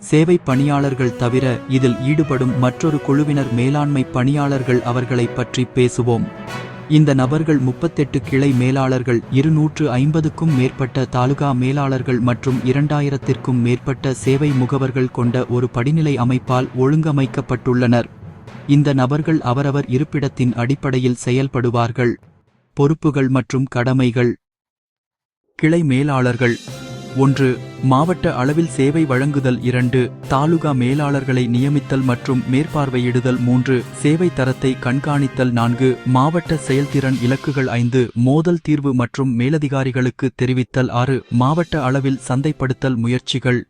சேவை பணியாளர்கள் தவிர இதில் ஈடுபடும் மற்றொரு குழுவினர் மேலாண்மை பணியாளர்கள் அவர்களை பற்றி பேசுவோம். இந்த நபர்கள் முப்பத்தெட்டு கிளை மேலாளர்கள் இருநூற்று ஐம்பதுக்கும் மேற்பட்ட தாலுகா மேலாளர்கள் மற்றும் இரண்டாயிரத்திற்கும் மேற்பட்ட சேவை முகவர்கள் கொண்ட ஒரு படிநிலை அமைப்பால் ஒழுங்கமைக்கப்பட்டுள்ளனர். இந்த நபர்கள் அவரவர் இருப்பிடத்தின் அடிப்படையில் செயல்படுவார்கள். பொறுப்புகள் மற்றும் கடமைகள். கிளை மேலாளர்கள் ஒன்று மாவட்ட அளவில் சேவை வழங்குதல். இரண்டு தாலுகா மேலாளர்களை நியமித்தல் மற்றும் மேற்பார்வையிடுதல். மூன்று சேவை தரத்தை கண்காணித்தல். நான்கு மாவட்ட செயல்திறன் இலக்குகள். ஐந்து மோதல் தீர்வு மற்றும் மேலதிகாரிகளுக்கு தெரிவித்தல். ஆறு மாவட்ட அளவில் சந்தைப்படுத்தல் முயற்சிகள்.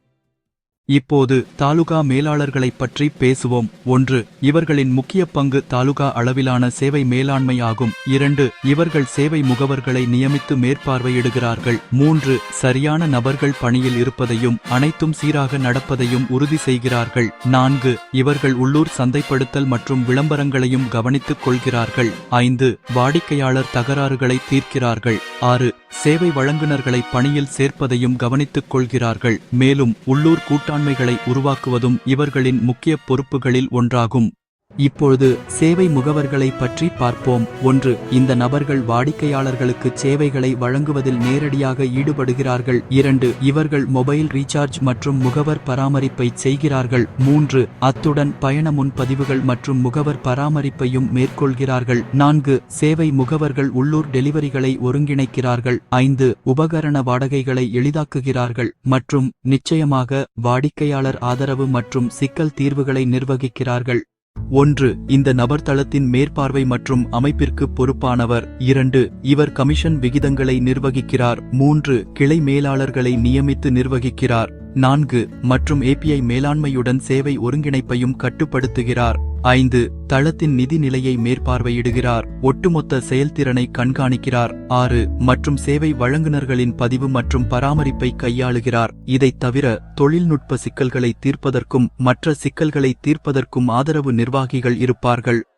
இப்போது தாலுகா மேலாளர்களைப் பற்றி பேசுவோம். ஒன்று இவர்களின் முக்கிய பங்கு தாலுகா அளவிலான சேவை மேலாண்மை ஆகும் இரண்டு இவர்கள் சேவை முகவர்களை நியமித்து மேற்பார்வையிடுகிறார்கள். மூன்று சரியான நபர்கள் பணியில் இருப்பதையும் அனைத்தும் சீராக நடப்பதையும் உறுதி செய்கிறார்கள். நான்கு இவர்கள் உள்ளூர் சந்தைப்படுத்தல் மற்றும் விளம்பரங்களையும் கவனித்துக் கொள்கிறார்கள். ஐந்து வாடிக்கையாளர் தகராறுகளை தீர்க்கிறார்கள். ஆறு சேவை வழங்குநர்களை பணியில் சேர்ப்பதையும் கவனித்துக் கொள்கிறார்கள். மேலும் உள்ளூர் கூட்ட கூட்டாண்மைகளை உருவாக்குவதும் இவர்களின் முக்கிய பொறுப்புகளில் ஒன்றாகும். இப்பொழுது சேவை முகவர்களை பற்றி பார்ப்போம். ஒன்று இந்த நபர்கள் வாடிக்கையாளர்களுக்கு சேவைகளை வழங்குவதில் நேரடியாக ஈடுபடுகிறார்கள். இரண்டு இவர்கள் மொபைல் ரீசார்ஜ் மற்றும் முகவர் பராமரிப்பை செய்கிறார்கள். மூன்று அத்துடன் பயண முன்பதிவுகள் மற்றும் முகவர் பராமரிப்பையும் மேற்கொள்கிறார்கள். நான்கு சேவை முகவர்கள் உள்ளூர் டெலிவரிகளை ஒருங்கிணைக்கிறார்கள். ஐந்து உபகரண வாடகைகளை எளிதாக்குகிறார்கள் மற்றும் நிச்சயமாக வாடிக்கையாளர் ஆதரவு மற்றும் சிக்கல் தீர்வுகளை நிர்வகிக்கிறார்கள். ஒன்று இந்த நபர் தளத்தின் மேற்பார்வை மற்றும் அமைப்பிற்கு பொறுப்பானவர். இரண்டு இவர் கமிஷன் விகிதங்களை நிர்வகிக்கிறார். மூன்று கிளை மேலாளர்களை நியமித்து நிர்வகிக்கிறார். நான்கு மற்றும் ஏபிஐ மேலாண்மையுடன் சேவை ஒருங்கிணைப்பையும் கட்டுப்படுத்துகிறார். ஐந்து தளத்தின் நிதி நிலையை மேற்பார்வையிடுகிறார். ஒட்டுமொத்த செயல்திறனை கண்காணிக்கிறார். ஆறு மற்றும் சேவை வழங்குநர்களின் பதிவு மற்றும் பராமரிப்பை கையாளுகிறார். இதைத் தவிர தொழில்நுட்ப சிக்கல்களை தீர்ப்பதற்கும் மற்ற சிக்கல்களை தீர்ப்பதற்கும் ஆதரவு நிர்வாகிகள் இருப்பார்கள்.